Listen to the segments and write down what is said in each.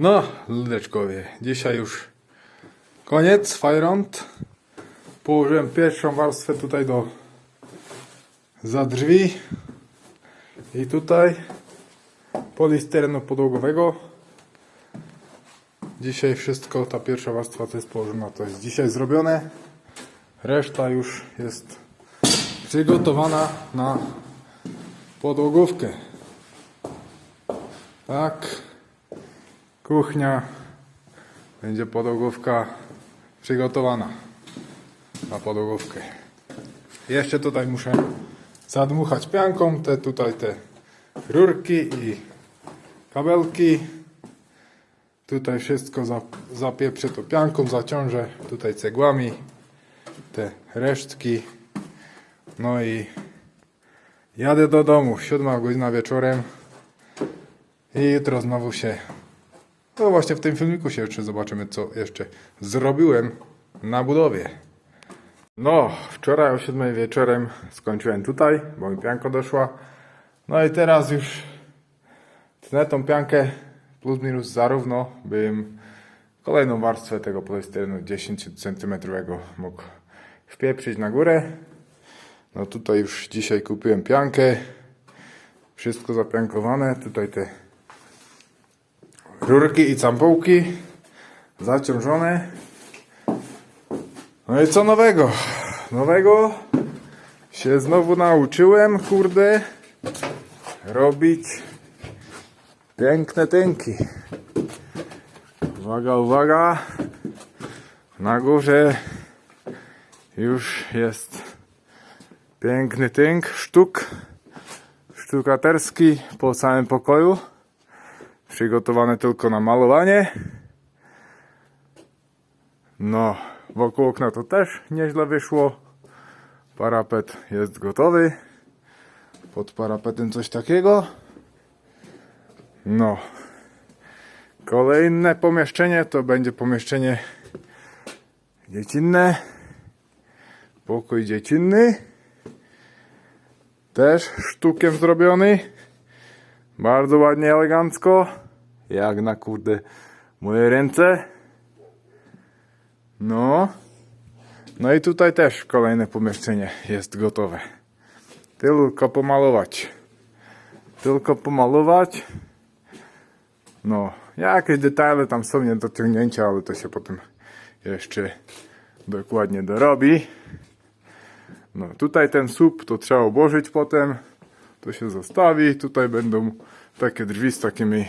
No, ludeczkowie, dzisiaj już koniec, fajrąd. Położyłem pierwszą warstwę tutaj do za drzwi i tutaj polistyrenu podłogowego. Dzisiaj wszystko, ta pierwsza warstwa to jest położona, to jest dzisiaj zrobione. Reszta już jest przygotowana na podłogówkę. Tak. Kuchnia. Będzie podłogówka przygotowana na podłogówkę. Jeszcze tutaj muszę zadmuchać pianką te tutaj te rurki i kabelki. Tutaj wszystko za- zapieprzę to pianką, zaciążę tutaj cegłami te resztki. No i jadę do domu. Siódma godzina wieczorem. I jutro znowu się. No właśnie w tym filmiku się jeszcze zobaczymy, co jeszcze zrobiłem na budowie. No, wczoraj o 7 wieczorem skończyłem tutaj, bo mi pianka doszła. No i teraz już tnę tą piankę plus minus zarówno, bym kolejną warstwę tego polistyrenu 10 cm mógł wpieprzyć na górę. No tutaj już dzisiaj kupiłem piankę. Wszystko zapiankowane. Tutaj te rurki i campułki zaciążone. No i co nowego? Nowego się znowu nauczyłem, kurde, robić piękne tynki. Uwaga, uwaga. Na górze już jest piękny tynk, sztuk sztukaterski po całym pokoju. Przygotowany tylko na malowanie. No, wokół okna to też nieźle wyszło. Parapet jest gotowy. Pod parapetem coś takiego. No. Kolejne pomieszczenie to będzie pomieszczenie dziecinne. Pokój dziecinny. Też sztukiem zrobiony. Bardzo ładnie, elegancko. Jak na kurde moje ręce. No. No i tutaj też kolejne pomieszczenie jest gotowe. Tylko pomalować. Tylko pomalować. No, jakieś detale tam są nie do ale to się potem jeszcze dokładnie dorobi. No, tutaj ten słup to trzeba obłożyć potem. To się zostawi. Tutaj będą takie drzwi z takimi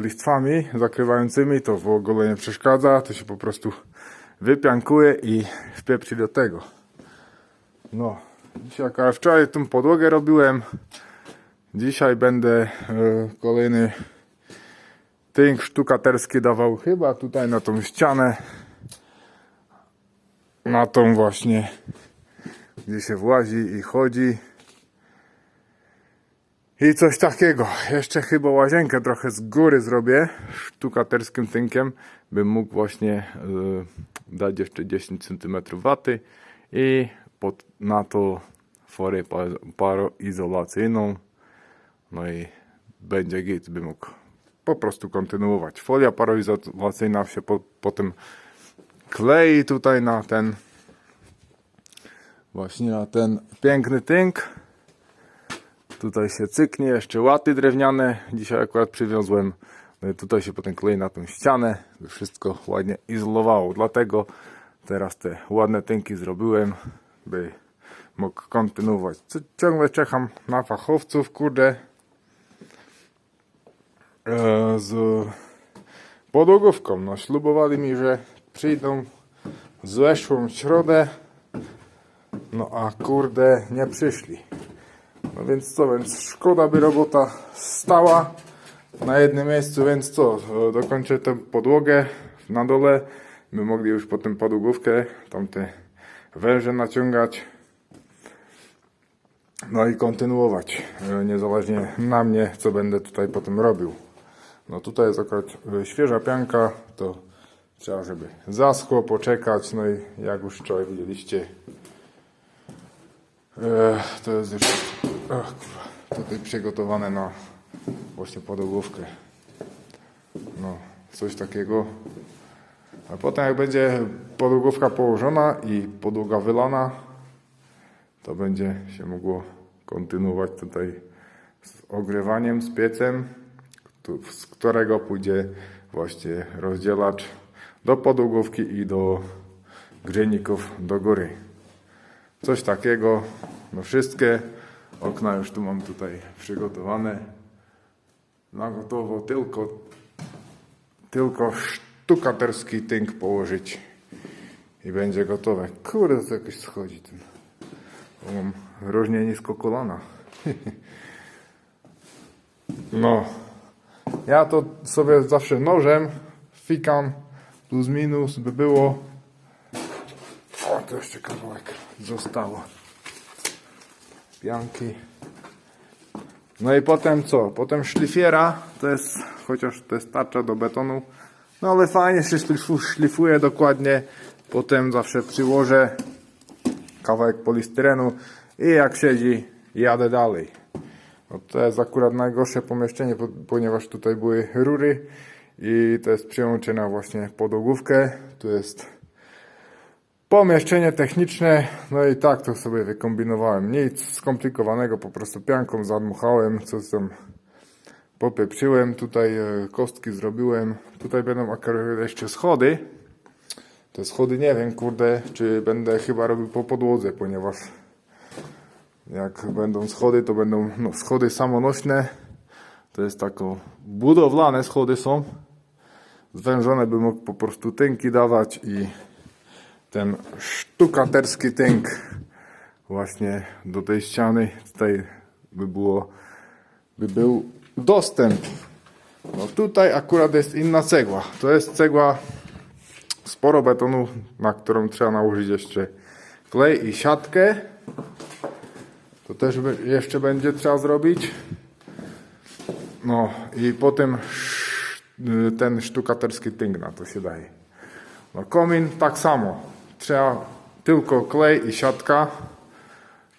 listwami zakrywającymi. To w ogóle nie przeszkadza. To się po prostu wypiankuje i wpieprzy do tego. No, dzisiaj jak wczoraj tą podłogę robiłem. Dzisiaj będę e, kolejny tynk sztukaterski dawał chyba tutaj na tą ścianę. Na tą właśnie, gdzie się włazi i chodzi. I coś takiego. Jeszcze chyba łazienkę trochę z góry zrobię sztukaterskim tynkiem, bym mógł właśnie y, dać jeszcze 10 cm waty i pod, na to pa- paroizolacyjną. No i będzie git, bym mógł po prostu kontynuować. Folia paroizolacyjna się po, potem klei tutaj na ten właśnie na ten piękny tynk. Tutaj się cyknie, jeszcze łaty drewniane. Dzisiaj akurat przywiozłem. No i tutaj się potem klei na tą ścianę, by wszystko ładnie izolowało. Dlatego teraz te ładne tynki zrobiłem, by mógł kontynuować. Ciągle czekam na fachowców, kurde. E, z podłogówką. No, ślubowali mi, że przyjdą w zeszłą środę. No a kurde, nie przyszli. No więc co, więc szkoda by robota stała na jednym miejscu, więc co, dokończę tę podłogę na dole. My mogli już potem podłogówkę, tam te węże naciągać. No i kontynuować, e, niezależnie na mnie, co będę tutaj potem robił. No tutaj jest akurat e, świeża pianka, to trzeba, żeby zaschło, poczekać. No i jak już wczoraj widzieliście, e, to jest już o, kurwa, tutaj przygotowane na właśnie podłogówkę. No, coś takiego. A potem jak będzie podłogówka położona i podłoga wylana, to będzie się mogło kontynuować tutaj z ogrewaniem, z piecem, z którego pójdzie właśnie rozdzielacz do podłogówki i do grzejników do góry. Coś takiego, no wszystkie okna już tu mam tutaj przygotowane na gotowo, tylko tylko sztukaterski tynk położyć i będzie gotowe. Kurde, to jakoś schodzi ten. Mam różnie nisko kolana. No. Ja to sobie zawsze nożem fikam plus minus by było. O, to jeszcze kawałek zostało. Pianki. No i potem co? Potem szlifiera, to jest, chociaż to jest tarcza do betonu, no ale fajnie się szlifu- szlifuje dokładnie. Potem zawsze przyłożę kawałek polistyrenu i jak siedzi, jadę dalej. No to jest akurat najgorsze pomieszczenie, po- ponieważ tutaj były rury i to jest przyłączona właśnie podłogówkę. Tu jest pomieszczenie techniczne, no i tak to sobie wykombinowałem. Nic skomplikowanego, po prostu pianką zadmuchałem, co tam popieprzyłem, tutaj e, kostki zrobiłem. Tutaj będą jeszcze schody. Te schody nie wiem, kurde, czy będę chyba robił po podłodze, ponieważ jak będą schody, to będą no, schody samonośne. To jest tako budowlane schody są. Zwężone by mógł po prostu tynki dawać i ten sztukaterski tynk właśnie do tej ściany. Tutaj by było by był dostęp. No tutaj akurat jest inna cegła. To jest cegła sporo betonu na którą trzeba nałożyć jeszcze klej i siatkę. To też jeszcze będzie trzeba zrobić. No i potem ten sztukaterski tynk na to się daje. No komin tak samo. Trzeba tylko klej i siatka.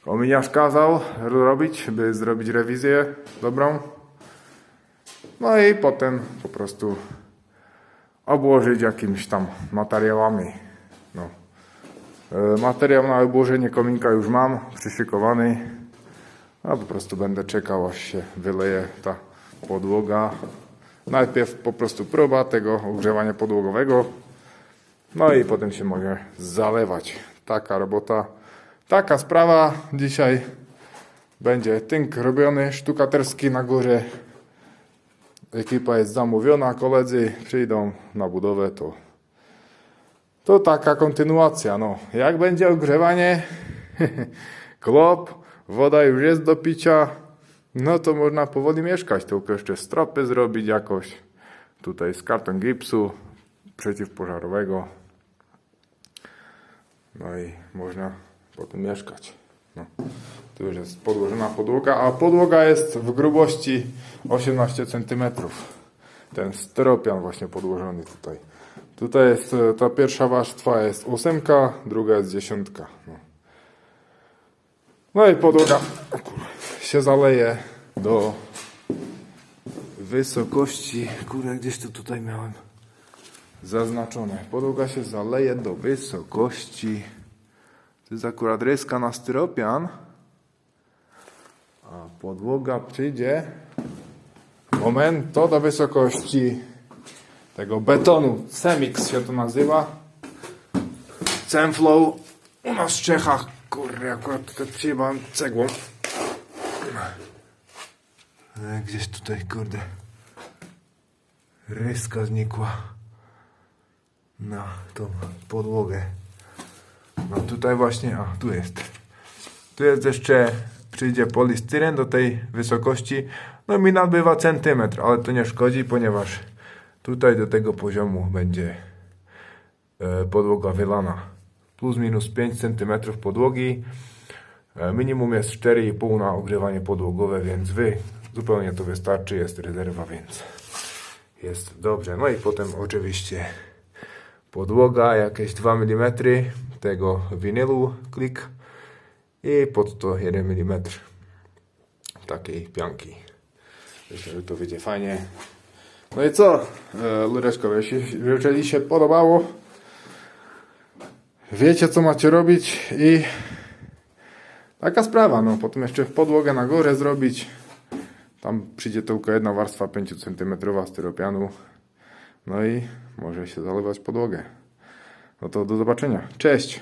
Kominiarz kazał robić, by zrobić rewizję dobrą. No i potem po prostu obłożyć jakimiś tam materiałami. No. E, Materiał na obłożenie kominka już mam przyszykowany. A po prostu będę czekał aż się wyleje ta podłoga. Najpierw po prostu próba tego ogrzewania podłogowego. No i potem się może zalewać. Taka robota, taka sprawa. Dzisiaj będzie tynk robiony, sztukaterski na górze. Ekipa jest zamówiona, koledzy przyjdą na budowę, to, to taka kontynuacja. No, jak będzie ogrzewanie, klop, woda już jest do picia, no to można powoli mieszkać, tylko jeszcze stropy zrobić jakoś. Tutaj z karton gipsu przeciwpożarowego. No i można potem mieszkać. No. Tu już jest podłożona podłoga, a podłoga jest w grubości 18 cm. Ten styropian właśnie podłożony tutaj. Tutaj jest e, ta pierwsza warstwa jest ósemka, druga jest dziesiątka. No. no i podłoga się zaleje do wysokości. Kurde, gdzieś to tutaj miałem zaznaczone. Podłoga się zaleje do wysokości. To jest akurat ryska na styropian. A podłoga przyjdzie moment to do wysokości tego betonu. Cemix się to nazywa. Cemflow u nas w Czechach. Kurde, akurat tutaj przyjebałem cegłą. Gdzieś tutaj, kurde. Ryska znikła na tą podłogę. No tutaj właśnie, a tu jest. Tu jest jeszcze, przyjdzie polistyren do tej wysokości. No mi nabywa centymetr, ale to nie szkodzi, ponieważ tutaj do tego poziomu będzie e, podłoga wylana. Plus minus 5 cm podłogi. E, minimum jest 4,5 na ogrzewanie podłogowe, więc wy zupełnie to wystarczy. Jest rezerwa, więc jest dobrze. No i potem oczywiście podłoga, jakieś 2 mm tego winylu klik i pod to 1 mm takiej pianki. Myślę, że to wyjdzie fajnie. No i co, e, Lureczko, jeśli, jeżeli się podobało, wiecie co macie robić i taka sprawa, no potem jeszcze podłogę na górę zrobić. Tam przyjdzie tylko jedna warstwa 5 cm styropianu. No i może się zalewać podłogę. No to do zobaczenia. Cześć!